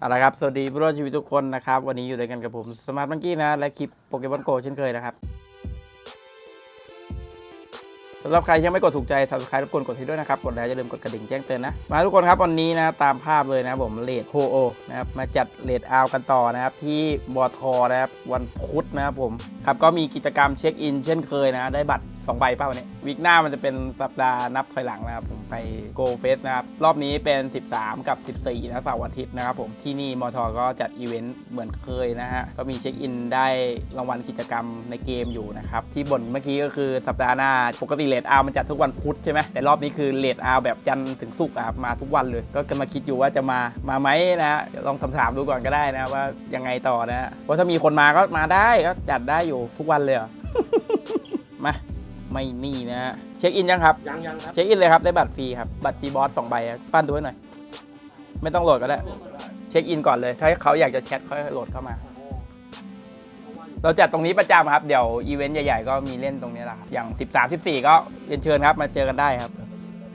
เอาละครับ สวัสดีผู้รอดชีวิตทุกคนนะครับ วันนี้อยู่ด้วยกันกับผมสมาร์ทมังกี้นะ และคลิปโปเกมอนโกเช่นเคยนะครับสำหรับใครยังไม่กดถูกใจ subscribe รบกวนกดที่ด้วยนะครับ กดแล้วอย่าลืมกดกระดิ่งแจ้งเตือนนะ มาทุกคนครับ วันนี้นะตามภาพเลยนะผมเลดโฮโอนะครับ มาจัดเลดอาวกันต่อนะครับ ที่บอทอนะครับ วันพุธนะครับผม ครับก็มีกิจกรรมเช็คอินเช่นเคยนะ ได้บัตร2ใบเป้าวันนี้วีคหน้ามันจะเป็นสัปดาห์นับถอยหลังนะครับผมไปโกเฟสนะครับ รอบนี้เป็น 13 กับ 14นะเสาร์อาทิตย์นะครับผมที่นี่มอทอก็จัดอีเวนต์เหมือนเคยนะฮะ ก็มีเช็คอินได้รางวัลกิจกรรมในเกมอยู่นะครับ ที่บ่นเมื่อกี้ก็คือสัปดาห์หน้า ปกติเลดอาร์มันจัดทุกวันพุธใช่ไหมแต่รอบนี้คือเลดอาร์แบบจันทร์ถึงศุกร์อะครับมาทุกวันเลย ก็กำลังคิดอยู่ว่าจะมามาไหมนะฮะเดี๋ยวลองถามถามๆดูก่อนก็ได้นะว่ายังไงต่อนะฮะเพราะถ้ามีคนมาก็มาได้ก็จัดได้อยู่ทุกวันเลยมา ไม่นี่นะฮะเช็คอินยังครับ ยังยังครับ เช็คอินเลยครับได้บัตรฟรีครับ บัตรตีบอสสองใบอะปั้นดูให้หน่อย ไม่ต้องโหลดก็ได้ เช็คอินก่อนเลย ถ้าเขาอยากจะแชทค่อยโหลดเข้ามา เราจัดตรงนี้ประจำครับ เดี๋ยวอีเวนต์ใหญ่ๆ ก็มีเล่นตรงนี้แหละครับอย่าง 13 14 ก็เรียนเชิญครับ มาเจอกันได้ครับ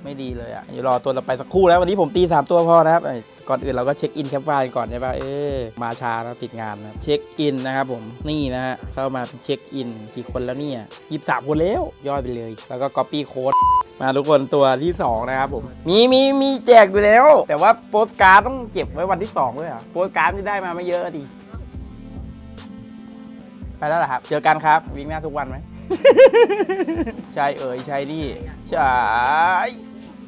ไม่ดีเลยอะอย่ารอตัวเราไปสักครู่แล้ววันนี้ผมตี3ตัวพอนะครับเอ้ย ก่อนอื่นเราก็เช็คอินแคปไฟล์ก่อนใช่ปะเออมาช้าแล้วติดงานนะเช็คอินนะครับผมนี่นะฮะเข้ามาเป็นเช็คอินกี่คนแล้วเนี่ยยี่สามคนแล้วย่อยไปเลย แล้วก็ก๊อปปี้โค้ดมาทุกคนตัวที่ 2 นะครับผม มีมีมีแจกอยู่แล้ว แต่ว่าโปสการ์ดต้องเก็บไว้วันที่2ด้วยหรอะโปสการ์ดที่ได้มาไม่เยอะดิไปแล้วเหรอครับ เจอกันครับ วิ่งหน้าทุกวันไหมใช่เอ๋ยใช่นี่ใช่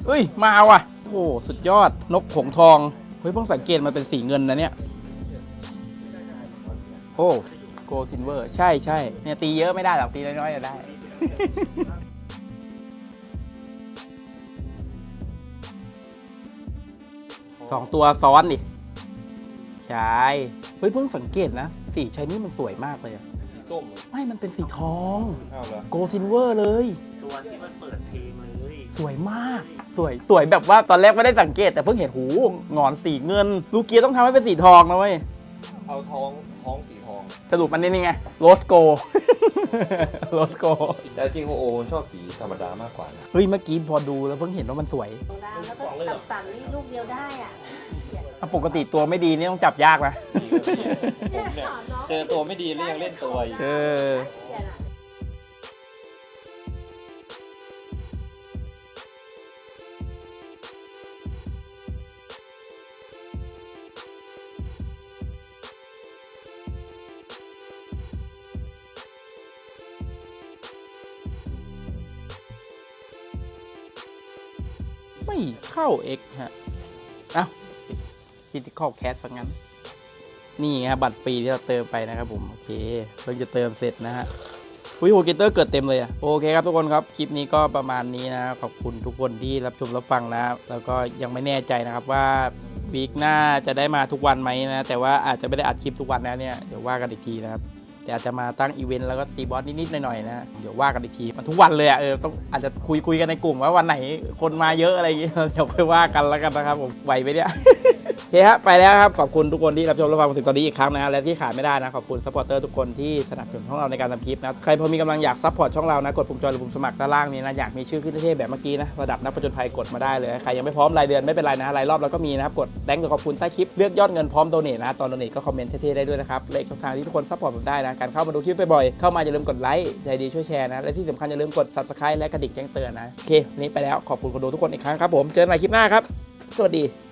เอ้ยมาว่ะโอ้สุดยอดนกผงทอง เฮ้ยเพิ่งสังเกตมันเป็นสีเงินนะเนี่ย โอ้โกซินเวอร์ ใช่ใช่เนี่ยตีเยอะไม่ได้หรอกตีน้อยๆจะได้ สองตัวซ้อนดิใช่เฮ้ยเพิ่งสังเกตนะ สีชายนี่มันสวยมากเลยอะสีส้มเหรอไม่ มันเป็นสีทอง อ้าวเหรอโกซินเวอร์เลย ตัวที่มันเปิดเพลงเลย สวยมาก สวย สวยแบบว่าตอนแรกไม่ได้สังเกต แต่เพิ่งเห็นหูหงอนสีเงิน ลูกเกียร์ต้องทำให้เป็นสีทองนะเว้ย เอาท้องท้องสีทอง สรุปมันนี่นี่ไงโรสโกโรสโกแต่จริงโอโอมันชอบสีธรรมดามากกว่านะเฮ้ยเมื่อกี้พอดูแล้วเพิ่งเห็นว่ามันสวยแล้วก็ต่ำๆนี่ลูกเดียวได้อะอะปกติตัวไม่ดีนี่ต้องจับยากนะเจอตัวไม่ดีแล้วยังเล่นตัวอีกเออ ไม่เข้า X ฮะเอ้าคิดที่ข้าแคสสังงั้น นี่ไงครับบัตรฟรีที่เราเติมไปนะครับผมโอเคเพิ่งจะเติมเสร็จนะฮะอุ้ยโฮเกเตอร์เกิดเต็มเลยอะโอเคครับทุกคนครับ คลิปนี้ก็ประมาณนี้นะขอบคุณทุกคนที่รับชมรับฟังนะแล้วก็ยังไม่แน่ใจนะครับว่าวีคหน้าจะได้มาทุกวันไหมนะ แต่ว่าอาจจะไม่ได้อัดคลิปทุกวันนะเนี่ย เดี๋ยวว่ากันอีกทีนะครับ แต่อาจจะมาตั้งอีเวนต์แล้วก็ตีบอสนิดๆหน่อยๆนะเดี๋ยวว่ากันอีกทีมันทุกวันเลยอะเออต้องอาจจะคุยคุยกันในกลุ่มว่าวันไหนคนมาเยอะอะไรอย่างเงี้ยเดี๋ยวค่อยว่ากันแล้วกันนะครับผมไหวไปเนี่ย โอเคฮะไปแล้วครับ ขอบคุณทุกคนที่รับชมรับฟังมาถึงตอนนี้อีกครั้งนะและที่ขาดไม่ได้นะ ขอบคุณซัพพอร์เตอร์ทุกคนที่สนับสนุนช่องเราในการทำคลิปนะ ใครพอมีกำลังอยากซัพพอร์ตช่องเรานะ กดปุ่มจอยหรือปุ่มสมัครด้านล่างนี้นะ อยากมีชื่อขึ้นเท่ๆแบบเมื่อกี้นะ ระดับนักประจนภัยกดมาได้เลย ใครยังไม่พร้อมรายเดือนไม่เป็นไรนะรายรอบเราก็มีนะครับ กดแดงกับขอบคุณใต้คลิปเลือกยอดเงินพร้อมโดเนทนะตอนโดเนทก็คอมเมนต์เท่ๆได้ด้วยนะครับเลขช่องทางที่ทุกคนซัพพอร์ตผมได้นะการเข้ามาดูคลิปบ่อยๆเข้ามาอย่าลืมกดไลค์ใจดีช่วยแชร์นะและที่สำคัญอย่าลืมกด subscribe และกระดิ่งแจ้งเตือนนะโอเควันนี้ไปแล้วขอบคุณคนดูทุกคนอีกครั้งครับผมเจอกันใหม่คลิปหน้าครับสวัสดี